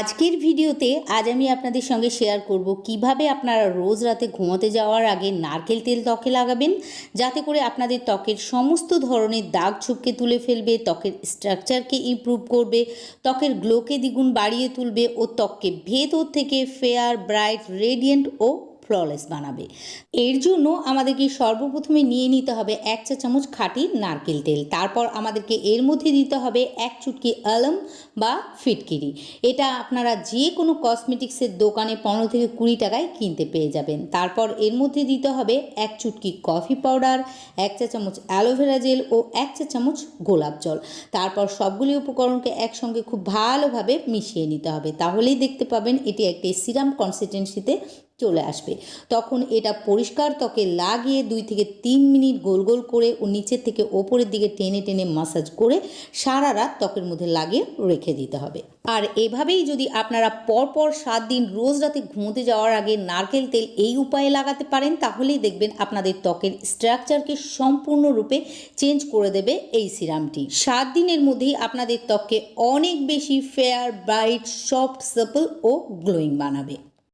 আজকের ভিডিওতে আজ আমি আপনাদের সঙ্গে শেয়ার করব কীভাবে আপনারা রোজ রাতে ঘুমোতে যাওয়ার আগে নারকেল তেল ত্বকে লাগাবেন, যাতে করে আপনাদের ত্বকের সমস্ত ধরনের দাগ ছুপকে তুলে ফেলবে, ত্বকের স্ট্রাকচারকে ইম্প্রুভ করবে, ত্বকের গ্লোকে দ্বিগুণ বাড়িয়ে তুলবে ও ত্বককে ভেতর থেকে ফেয়ার ব্রাইট রেডিয়েন্ট ও ফ্ললেস বানাবে। এর জন্য আমাদেরকে সর্বপ্রথমে নিয়ে নিতে হবে এক চা চামচ খাঁটি নারকেল তেল। তারপর আমাদেরকে এর মধ্যে দিতে হবে এক চুটকি আলম বা ফিটকিরি। এটা আপনারা যে কোনো কসমেটিক্সের দোকানে পনেরো থেকে কুড়ি টাকায় কিনতে পেয়ে যাবেন। তারপর এর মধ্যে দিতে হবে এক চুটকি কফি পাউডার, এক চা চামচ অ্যালোভেরা জেল ও এক চা চামচ গোলাপ জল। তারপর সবগুলি উপকরণকে একসঙ্গে খুব ভালোভাবে মিশিয়ে নিতে হবে। তাহলেই দেখতে পাবেন এটি একটি সিরাম কনসিস্টেন্সিতে চলে আসবে। তখন এটা পরিষ্কার ত্বকে লাগিয়ে দুই থেকে তিন মিনিট গোল গোল করে ও নিচের থেকে ওপরের দিকে টেনে টেনে মাসাজ করে সারা রাত ত্বকের মধ্যে লাগিয়ে রেখে দিতে হবে। আর এভাবেই যদি আপনারা পরপর সাত দিন রোজ রাতে ঘুমোতে যাওয়ার আগে নারকেল তেল এই উপায়ে লাগাতে পারেন, তাহলেই দেখবেন আপনাদের ত্বকের স্ট্রাকচারকে সম্পূর্ণরূপে চেঞ্জ করে দেবে এই সিরামটি। সাত দিনের মধ্যেই আপনাদের ত্বককে অনেক বেশি ফেয়ার ব্রাইট সফট সাপল ও গ্লোয়িং বানাবে।